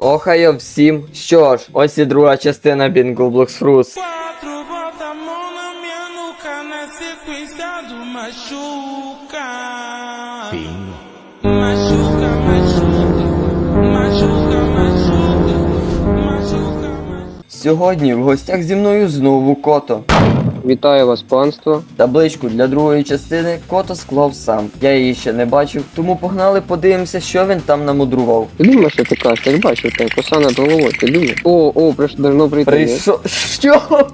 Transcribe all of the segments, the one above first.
Охайо всім. Що ж, ось і друга частина Bingo Blocks Fruits. Сьогодні в гостях зі мною знову Кото. Вітаю вас, панство. Табличку для другої частини Кото склав сам. Я її ще не бачив, тому погнали подивимося, що він там намудрував. Ти думаєш, що ти кажеш? Я ж бачив тебе, коса над головою, ти думаєш? О, о, прийшло давно прийти. Прийшов. Що?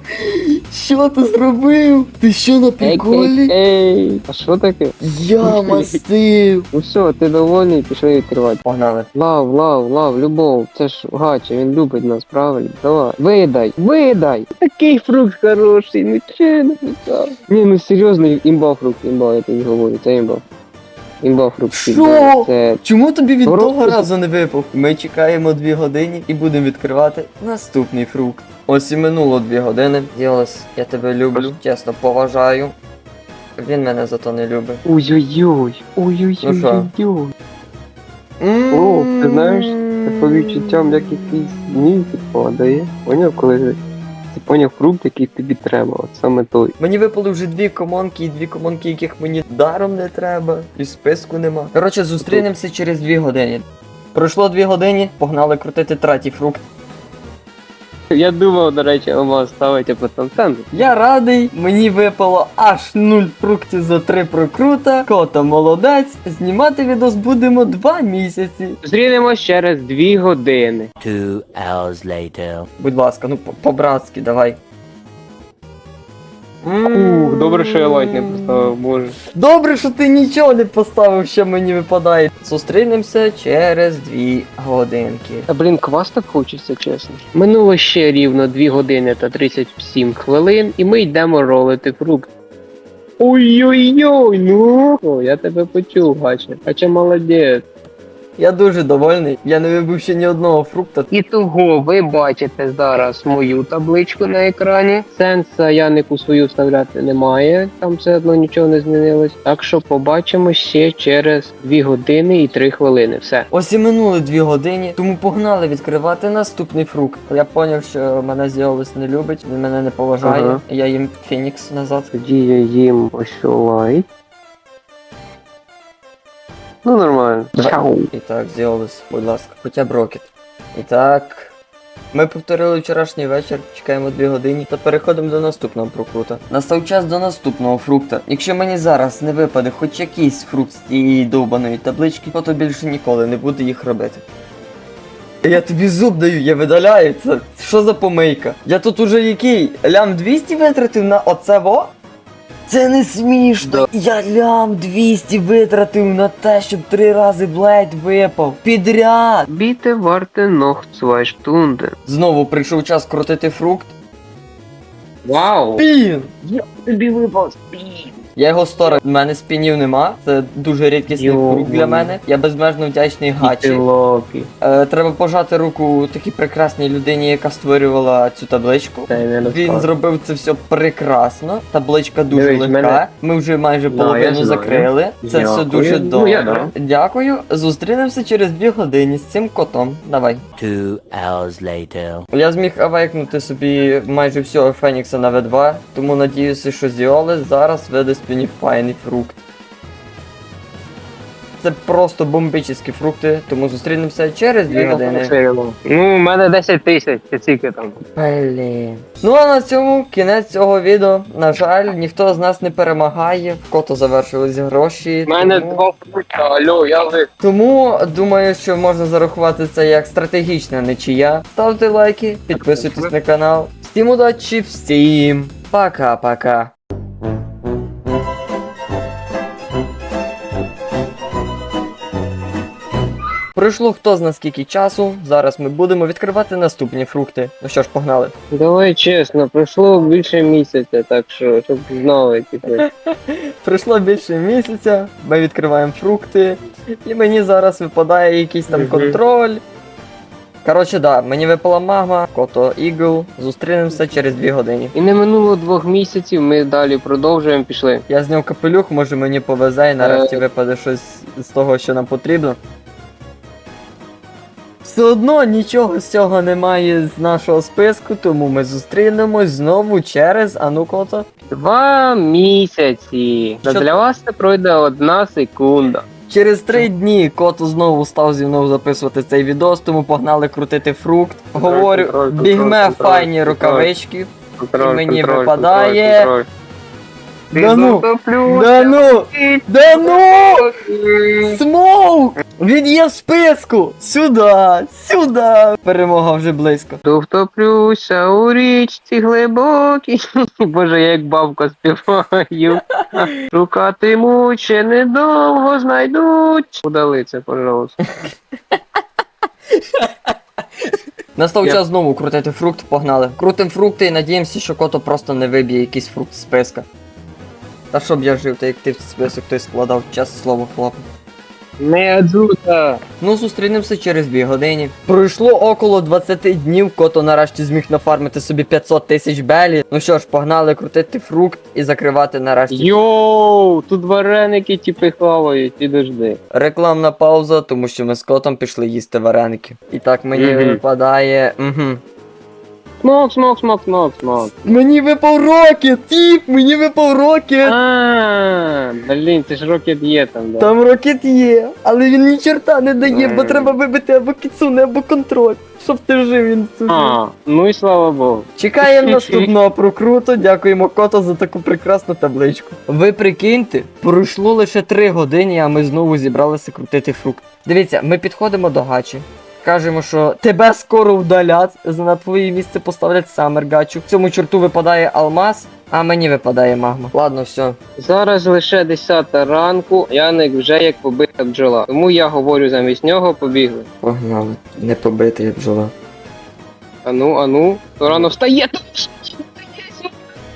Що ти зробив? Ти що на Ей, ей, ей, а що таке? Я мастив. Ну все, ти довольний, пішли відкривати. Погнали. Лав, лав, лав, любов, це ж гача, він любить нас, правильно? Давай, видай, видай! Такий фрукт хороший, ну че не питав? Ні, ну серйозно, імба фрукт, імба, я тобі говорю, це імба. Імба фрукт. Що? Це Чому тобі від Здорово. того разу не випав? Ми чекаємо дві години і будемо відкривати наступний фрукт. Ось і минуло дві години. Діалес, я тебе люблю, чесно поважаю. Він мене зато не любить. Ой-ой-ой, ой-ой-ой-ой. О, ти знаєш, Це по відчуттям як якийсь мізик падає. Поняв, коли ти поняв фрукт, який тобі треба, от саме той. Мені випали вже дві комонки, і дві комонки, яких мені даром не треба, і списку нема. Коротше, зустрінемося через дві години. Пройшло дві години, погнали крутити третій фрукт. Я думав, до речі, Ома ставити по потім. Я радий, мені випало аж 0 фруктів за 3 прокрута. Кота молодець. Знімати відос будемо 2 місяці. Зрінемось через 2 години. Two hours later. Будь ласка, ну по-братськи, давай. Ух, добре, що я лайк не поставив, боже. Добре, що ти нічого не поставив, що мені випадає. Зустрінемося через 2 годинки. Та блін, квас так хочеться, чесно. Минуло ще рівно 2 години та 37 хвилин, і ми йдемо ролити фрукт. Ой-ой-ой, ну. О, я тебе почув, Гача. Гача молодець. Я дуже довольний. Я не вибив ще ні одного фрукта. І того ви бачите зараз мою табличку на екрані. Сенса Янику свою вставляти немає, там все одно нічого не змінилось. Так що побачимо ще через 2 години і 3 хвилини. Все. Ось і минули 2 години, тому погнали відкривати наступний фрукт. Я поняв, що мене Зіолис не любить, він мене не поважає. Ага. Я їм Фінікс назад. Тоді я їм ось лайк. Ну нормально. Чау. І так, будь ласка, хоча б рокет. І так. Ми повторили вчорашній вечір, чекаємо 2 години та переходимо до наступного прокрута. Настав час до наступного фрукта. Якщо мені зараз не випаде хоч якийсь фрукт з тієї довбаної таблички, то, то більше ніколи не буду їх робити. Я тобі зуб даю, я видаляю це. Що за помийка? Я тут уже який? Лям 200 витратив на оце во? Це не смішно. Я лям 200 витратив на те, щоб три рази блейд випав. Підряд. Біте варте ног zwei Stunden. Знову прийшов час крутити фрукт. Вау! Пін! Я тобі випав спін. Я його сторив, в мене спінів нема. Це дуже рідкісний Йо, фрукт для мене. Я безмежно вдячний гачі. Е, треба пожати руку такій прекрасній людині, яка створювала цю табличку. Він зробив це все прекрасно. Табличка дуже Дивись, легка. мене- Ми вже майже половину закрили. Це все дуже Ну, добре. я. Дякую. Зустрінемося через дві години з цим котом. Давай. Two hours later. Я зміг авейкнути собі майже всього Фенікса на В2, тому надіюся, що Зіолес зараз видасть файний фрукт. Це просто бомбічні фрукти, тому зустрінемося через дві години. Ну, у мене 10 тисяч, чи скільки там. Блін. Ну а на цьому кінець цього відео. На жаль, ніхто з нас не перемагає, в кото завершились гроші. У мене тому... два фрута, алло, я ви. Тому думаю, що можна зарахувати це як стратегічна нічия. Ставте лайки, підписуйтесь на канал. Всім удачі, всім пока-пока. Пройшло хто зна скільки часу. Зараз ми будемо відкривати наступні фрукти. Ну що ж, погнали. Давай чесно, пройшло більше місяця, так що, щоб знали, типу. Пройшло більше місяця, ми відкриваємо фрукти, і мені зараз випадає якийсь там контроль. Коротше, да, мені випала магма, кото ігл. Зустрінемося через 2 години. І не минуло двох місяців, ми далі продовжуємо, пішли. Я зняв капелюх, може мені повезе і нарешті Е. випаде щось з того, що нам потрібно. Все одно нічого з цього немає з нашого списку, тому ми зустрінемось знову через ану кота. Два місяці. Що- Для вас це пройде одна секунда. Через три дні кото знову став зі мною записувати цей відос, тому погнали крутити фрукт. Говорю, бігме файні рукавички. Контроль, мені контроль, випадає- контроль, контроль. Да ну, да ну, да ну! Смоук! Він є в списку! Сюди! Сюди! Перемога вже близько. Довтоплюся у річці глибокій. Боже, я як бабка співаю. Шукатимуть, ще недовго знайдуть. Удали це, пожалуйста. Настав Я- час знову крутити фрукт, погнали. Крутим фрукти і надіємося, що кото просто не виб'є якийсь фрукт з списка. Та щоб я жив, та як ти в список той складав, чесне слово, хлопець. Не адзута. Ну, зустрінемося через 2 години. Пройшло около 20 днів, кото нарешті зміг нафармити собі 500 тисяч белі. Ну що ж, погнали крутити фрукт і закривати нарешті. Йоу, тут вареники типи хавають, підожди. Рекламна пауза, тому що ми з котом пішли їсти вареники. І так мені Мгм. випадає. Угу. Смок, смок, смок, смок, смок. Мені випав рокет! Тіп, мені випав рокет! А, блін, це ж рокет є там, да. Там рокет є, але він ні чорта не дає, бо треба вибити або кіцуне, або контроль. Щоб ти жив він тут. А, ну і слава Богу. Чекаємо наступного прокруту. Дякуємо кото за таку прекрасну табличку. Ви прикиньте, пройшло лише 3 години, а ми знову зібралися крутити фрукт. Дивіться, ми підходимо до гачі. Кажемо, що тебе скоро вдалять, на твоє місце поставлять самер гачу. Цьому чорту випадає алмаз, а мені випадає магма. Ладно, все. Зараз лише 10 ранку, Яник вже як побита бджола. Тому я говорю замість нього, побігли. Погнали, не побити як бджола. Ану, ану, то рано встає.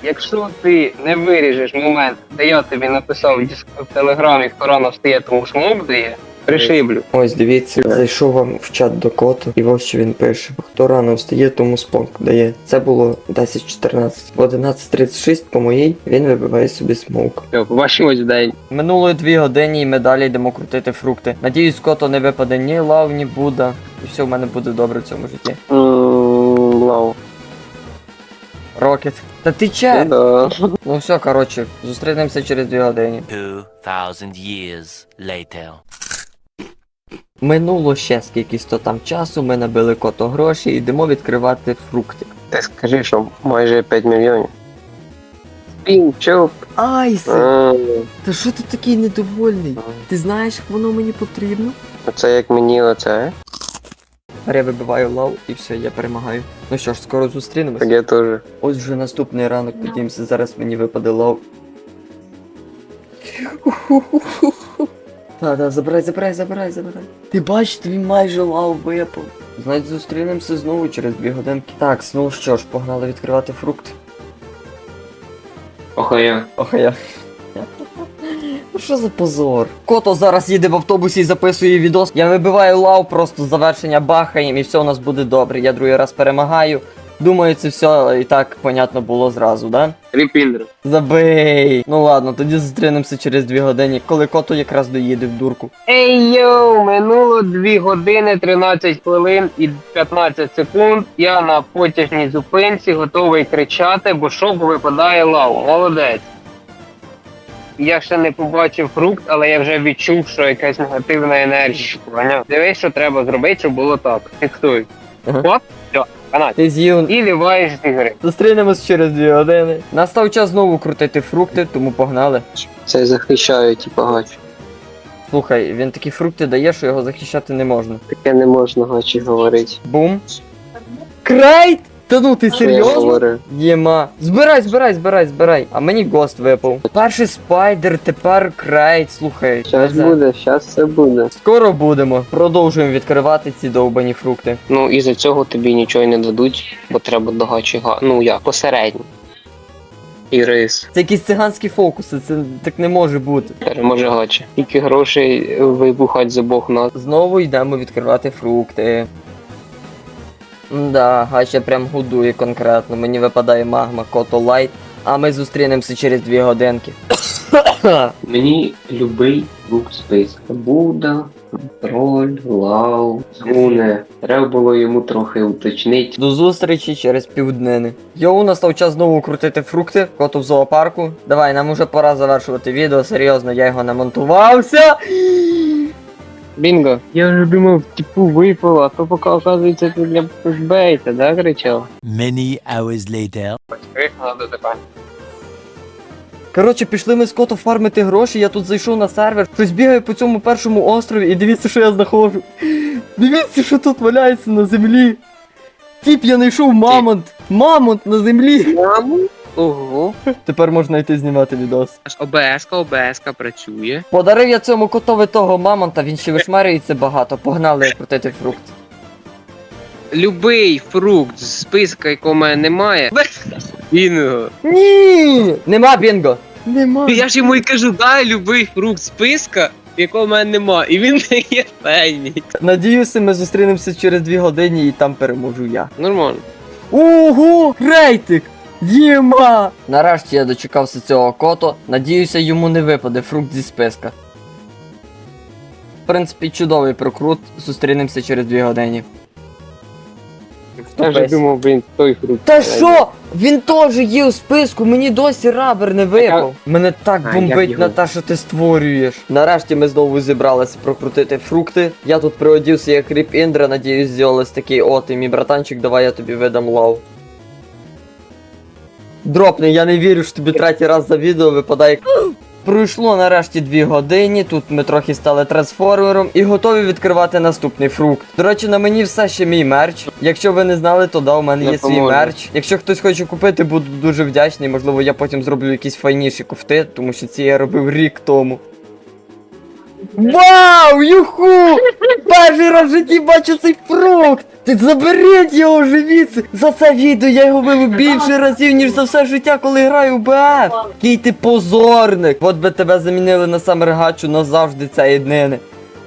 Якщо ти не виріжеш момент, де я тобі написав в телеграмі, хто рано встає, тому смок дає, пришиблю. Ось дивіться, зайшов вам в чат до коту, і ось що він пише. Хто рано встає, тому спонк дає. Це було 10.14. В 11.36 по моїй він вибиває собі смоук. Все, побачимось в день. Минуло дві години і ми далі йдемо крутити фрукти. Надіюсь, кото не випаде ні лав, ні Буда. І все в мене буде добре в цьому житті. Лау. Рокет. Та ти Ну че? да. Ну все, коротше, зустрінемося через дві години. 2,000 years later. Минуло ще скількись то там часу, ми набили кото гроші і йдемо відкривати фрукти. Ти скажи, що майже 5 мільйонів. Пінчоп. Айсе! Та що ти такий недовольний? Ти знаєш, як воно мені потрібно? Це як мені оце. Я вибиваю лав і все, я перемагаю. Ну що ж, скоро зустрінемось. Так я теж. Ось вже наступний ранок, надіємося, зараз мені випаде лав. Та, та, забирай, забирай, забирай, забирай. Ти бачиш, тобі майже лав випав. Значить, зустрінемося знову через дві годинки. Так, ну що ж, погнали відкривати фрукт. Охая. Охая. Ну що за позор? Кото зараз їде в автобусі і записує відос. Я вибиваю лав, просто завершення бахаєм і все у нас буде добре. Я другий раз перемагаю. Думаю, це все і так понятно було зразу, да? Ріпіндер. Забий. Ну ладно, тоді зустрінемося через дві години, коли кото якраз доїде в дурку. Ей йоу, минуло 2 години 13 хвилин і 15 секунд. Я на потяжній зупинці готовий кричати, бо шок випадає лава. Молодець. Я ще не побачив фрукт, але я вже відчув, що якась негативна енергія. Поняв? Дивись, що треба зробити, щоб було так. Фіксуй. Ага. Оп, все. Ти з'їв. І ліваєш з ігри. Зустрінемось через дві години. Настав час знову крутити фрукти, тому погнали. Це захищає, типу, гач. Слухай, він такі фрукти дає, що його захищати не можна. Таке не можна гачі говорити. Бум. Крейт! Та ну ти серйозно? Єма. Збирай, збирай, збирай, збирай. А мені гост випав. Перший спайдер, тепер крейт, слухай. Щас буде, щас все буде. Скоро будемо. Продовжуємо відкривати ці довбані фрукти. Ну і за цього тобі нічого й не дадуть, бо треба до гачі га. Ну як, посередньо. І рис. Це якісь циганські фокуси, це так не може бути. Переможе гачі. Тільки грошей вибухать з обох нас. Знову йдемо відкривати фрукти. Да, гача прям гудує конкретно. Мені випадає магма Кото Лайт, а ми зустрінемося через дві годинки. Мені любий фрукт списка. Будда, контроль, лав, зуне. Треба було йому трохи уточнити. До зустрічі через півднини. Йоу, настав час знову крутити фрукти, коту в зоопарку. Давай, нам уже пора завершувати відео, серйозно, я його намонтувався. Бінго. Я вже думав, типу випало, а то поки оказується це для пушбейта, да, кричав? Many hours later. Виїхала до тебе. Коротше, пішли ми з коту фармити гроші, я тут зайшов на сервер, щось бігаю по цьому першому острові і дивіться, що я знаходжу. Дивіться, що тут валяється на землі. Тіп, я знайшов мамонт. Мамонт на землі. Маму? Ого. Тепер можна йти знімати відос. Аж ОБС-ка, ОБС-ка працює. Подарив я цьому котові того мамонта, він ще вишмарюється багато. Погнали крутити фрукт. Любий фрукт з списка, якого в мене немає. Бінго. Ні! Нема бінго! Нема. Я ж йому і кажу, дай любий фрукт з списка, якого в мене нема. І він дає фенікс. Надіюся, ми зустрінемося через дві години і там переможу я. Нормально. Ого! Рейтик! Єма! Нарешті я дочекався цього кото. Надіюся, йому не випаде фрукт зі списка. В принципі, чудовий прокрут. Зустрінемося через дві години. Я вже думав, блін, той фрукт. Та що? Він теж є у списку, мені досі рабер не випав. Мене так А, бомбить як на те, що ти створюєш. Нарешті ми знову зібралися прокрутити фрукти. Я тут приодівся як Ріп Індра, надіюсь, зробилось такий о, ти мій братанчик, давай я тобі видам лав. Дропни, я не вірю, що тобі третій раз за відео випадає. Пройшло нарешті дві години, тут ми трохи стали трансформером і готові відкривати наступний фрукт. До речі, на мені все ще мій мерч. Якщо ви не знали, то да, у мене Я є свій мерч. Якщо хтось хоче купити, буду дуже вдячний. Можливо, я потім зроблю якісь файніші кофти, тому що ці я робив рік тому. Вау! Юху! Перший раз в житті бачу цей фрукт! Ти заберіть його вже звідси! За це відео я його вивив більше разів, ніж за все життя, коли граю в БФ! Який ти позорник! От би тебе замінили на Самер Гачу назавжди цієї днини.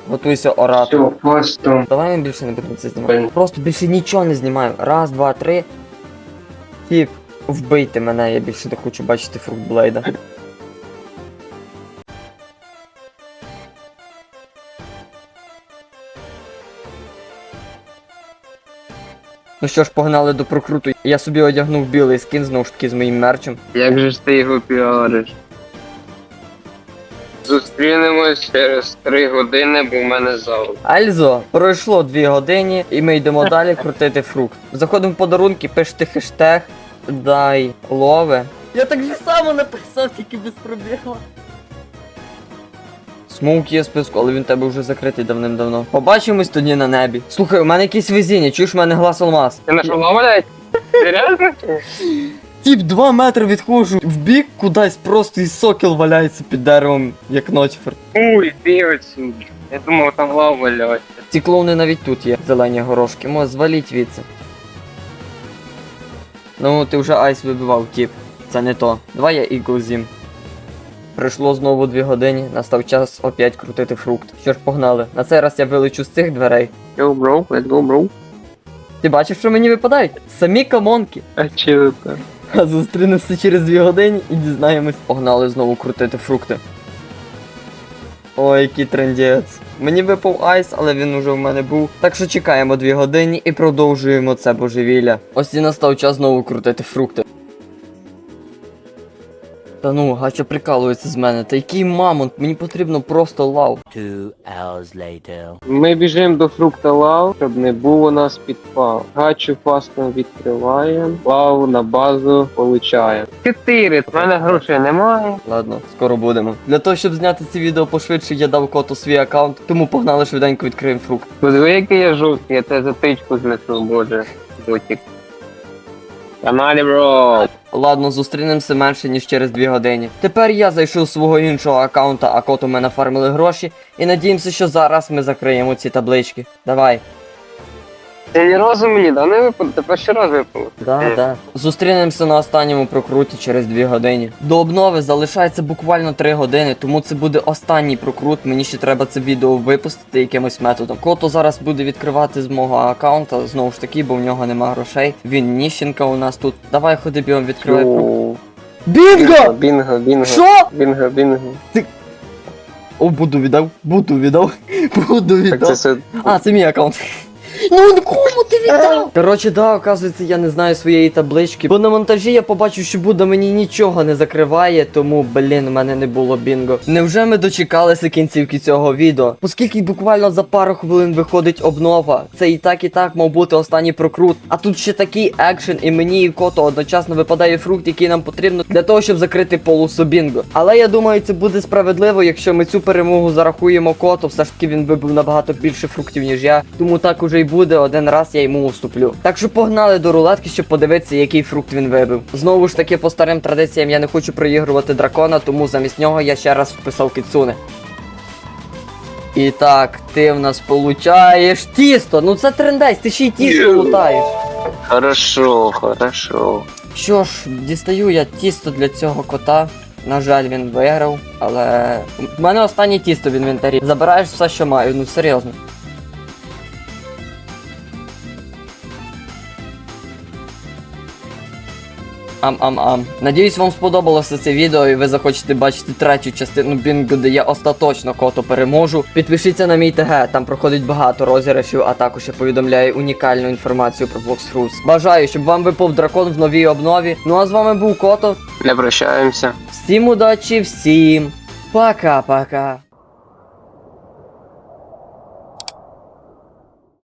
Готуйся орати. Все, фастом. Давай ми більше не будемо це знімати. Просто більше нічого не знімаю. Раз, два, три. Тіп, вбийте мене, я більше не хочу бачити фрукт-блейда. Ну що ж, погнали до прокруту. Я собі одягнув білий скін, знову ж таки з моїм мерчем. Як же ж ти його піариш? Зустрінемось через три години, бо в мене зал. Альзо, пройшло дві години, і ми йдемо далі крутити фрукт. Заходимо в подарунки, пишете хештег дай лове. Я так же само написав, тільки без пробігла. Смоук є в списку, але він в тебе вже закритий давним-давно. Побачимось тоді на небі. Слухай, у мене якесь везіння, чуєш, у мене глаз алмаз. Ти на що блядь? Серйозно? Тіп, два метри відходжу в бік кудись, просто і сокіл валяється під деревом, як ночфер. Уй, ти. Я думав, там лава валяється. Ці клоуни навіть тут є, зелені горошки. Мо, зваліть відси. Ну, ти вже айс вибивав, тіп. Це не то. Давай я ігл зім. Прийшло знову дві години, настав час опять крутити фрукт. Що ж, погнали. На цей раз я вилечу з цих дверей. Yo, bro, let's go, bro. Ти бачиш, що мені випадають? Самі камонки. А чи це? А зустрінемося через дві години і дізнаємось. Погнали знову крутити фрукти. Ой, який трендець. Мені випав айс, але він уже в мене був. Так що чекаємо дві години і продовжуємо це божевілля. Ось і настав час знову крутити фрукти. Та ну, гача прикалується з мене. Та який мамонт, мені потрібно просто лав. Two hours later. Ми біжимо до фрукта лав, щоб не було нас підпал. Гачу фастом відкриваємо, лаву на базу получаємо. Чотири, в мене грошей немає. Ладно, скоро будемо. Для того, щоб зняти це відео пошвидше, я дав коту свій аккаунт, тому погнали швиденько відкриємо фрукт. Подиви, який я жовтий, я тебе затичку знесу, боже. Ботик. Каналі, бро. Ладно, зустрінемося менше, ніж через 2 години. Тепер я зайшов свого іншого аккаунта, а кот у мене фармили гроші, і надіємося, що зараз ми закриємо ці таблички. Давай. Ти ні разу мені, да, не випало? Ти перший раз випало. Да, да. Зустрінемося на останньому прокруті через 2 години. До обнови залишається буквально 3 години, тому це буде останній прокрут. Мені ще треба це відео випустити якимось методом. Кото зараз буде відкривати з мого аккаунта, знову ж таки, бо в нього нема грошей. Він ніщенка у нас тут. Давай ходи бігом відкривай фрукт. Бінго! Бінго, бінго. Що? Бінго, бінго. О, буду віддав, буду віддав, буду Так це віддав. все. А, це мій аккаунт. Ну кому ти віддав? Коротше, да, оказується, я не знаю своєї таблички. Бо на монтажі я побачив, що Буда мені нічого не закриває, тому, блін, у мене не було бінго. Невже ми дочекалися кінцівки цього відео? Оскільки буквально за пару хвилин виходить обнова. Це і так, і так мав бути останній прокрут. А тут ще такий екшен, і мені і кото одночасно випадає фрукт, який нам потрібно для того, щоб закрити полосу бінго. Але я думаю, це буде справедливо, якщо ми цю перемогу зарахуємо кото. Все ж таки він вибив набагато більше фруктів, ніж я. Тому так уже й буде. Один раз я йому уступлю. Так що погнали до рулетки, щоб подивитися, який фрукт він вибив. Знову ж таки, по старим традиціям я не хочу проігрувати дракона, тому замість нього я ще раз вписав кіцуне. І так, ти в нас получаєш тісто. Ну це трендець, ти ще й тісто лутаєш. Хорошо, хорошо. Що ж, дістаю я тісто для цього кота. На жаль, він виграв, але в мене останнє тісто в інвентарі. Забираєш все, що маю, ну серйозно. Ам-ам-ам. Надіюсь, вам сподобалося це відео і ви захочете бачити третю частину Бінго, де я остаточно кото переможу. Підпишіться на мій ТГ, там проходить багато розіграшів, а також я повідомляю унікальну інформацію про Blox Бажаю, щоб вам випав дракон в новій обнові. Ну а з вами був Кото. Не прощаємося. Всім удачі, всім пока-пока.